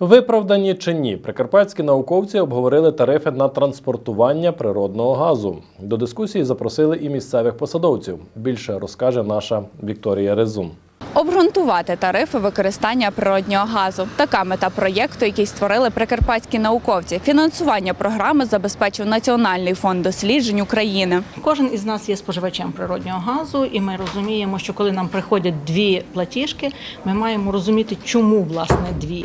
Виправдані чи ні, прикарпатські науковці обговорили тарифи на транспортування природного газу. До дискусії запросили і місцевих посадовців. Більше розкаже наша Вікторія Резун. Обґрунтувати тарифи використання природнього газу. Така мета проєкту, який створили прикарпатські науковці. Фінансування програми забезпечив Національний фонд досліджень України. Кожен із нас є споживачем природнього газу, і ми розуміємо, що коли нам приходять дві платіжки, ми маємо розуміти, чому власне дві.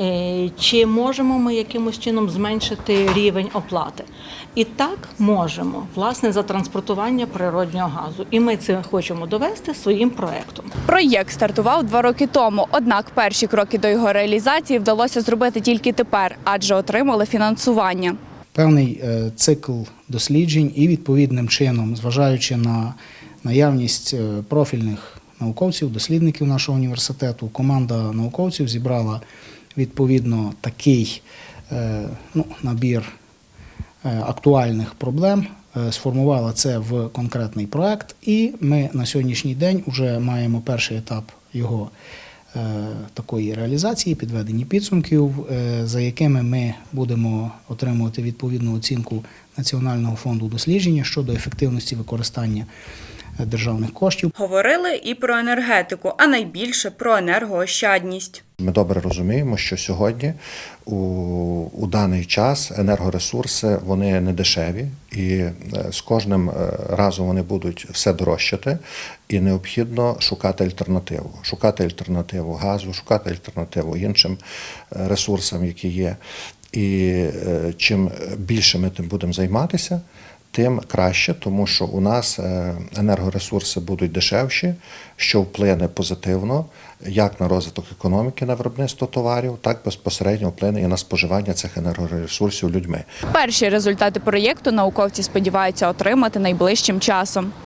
Е, Чи можемо ми якимось чином зменшити рівень оплати? І так можемо, власне, за транспортування природнього газу. І ми це хочемо довести своїм проектом. Проєкт стартував два роки тому. Однак перші кроки до його реалізації вдалося зробити тільки тепер, адже отримали фінансування. певний е, цикл досліджень і відповідним чином, зважаючи на наявність е, профільних науковців, дослідників нашого університету, команда науковців зібрала відповідно такий е, ну, набір актуальних проблем. Е, Сформувала це в конкретний проект, і ми на сьогоднішній день вже маємо перший етап його е, такої реалізації, підведені підсумків, е, за якими ми будемо отримувати відповідну оцінку Національного фонду дослідження щодо ефективності використання державних коштів. Говорили і про енергетику, а найбільше про енергоощадність. Ми добре розуміємо, що сьогодні у, у даний час енергоресурси вони не дешеві, і е, з кожним е, разом вони будуть все дорожчати, і необхідно шукати альтернативу, шукати альтернативу газу, шукати альтернативу іншим е, ресурсам, які є. І чим більше ми тим будемо займатися, тим краще, тому що у нас е, енергоресурси будуть дешевші, що вплине позитивно як на розвиток економіки на виробництво товарів, так безпосередньо вплине і на споживання цих енергоресурсів людьми. Перші результати проєкту науковці сподіваються отримати найближчим часом.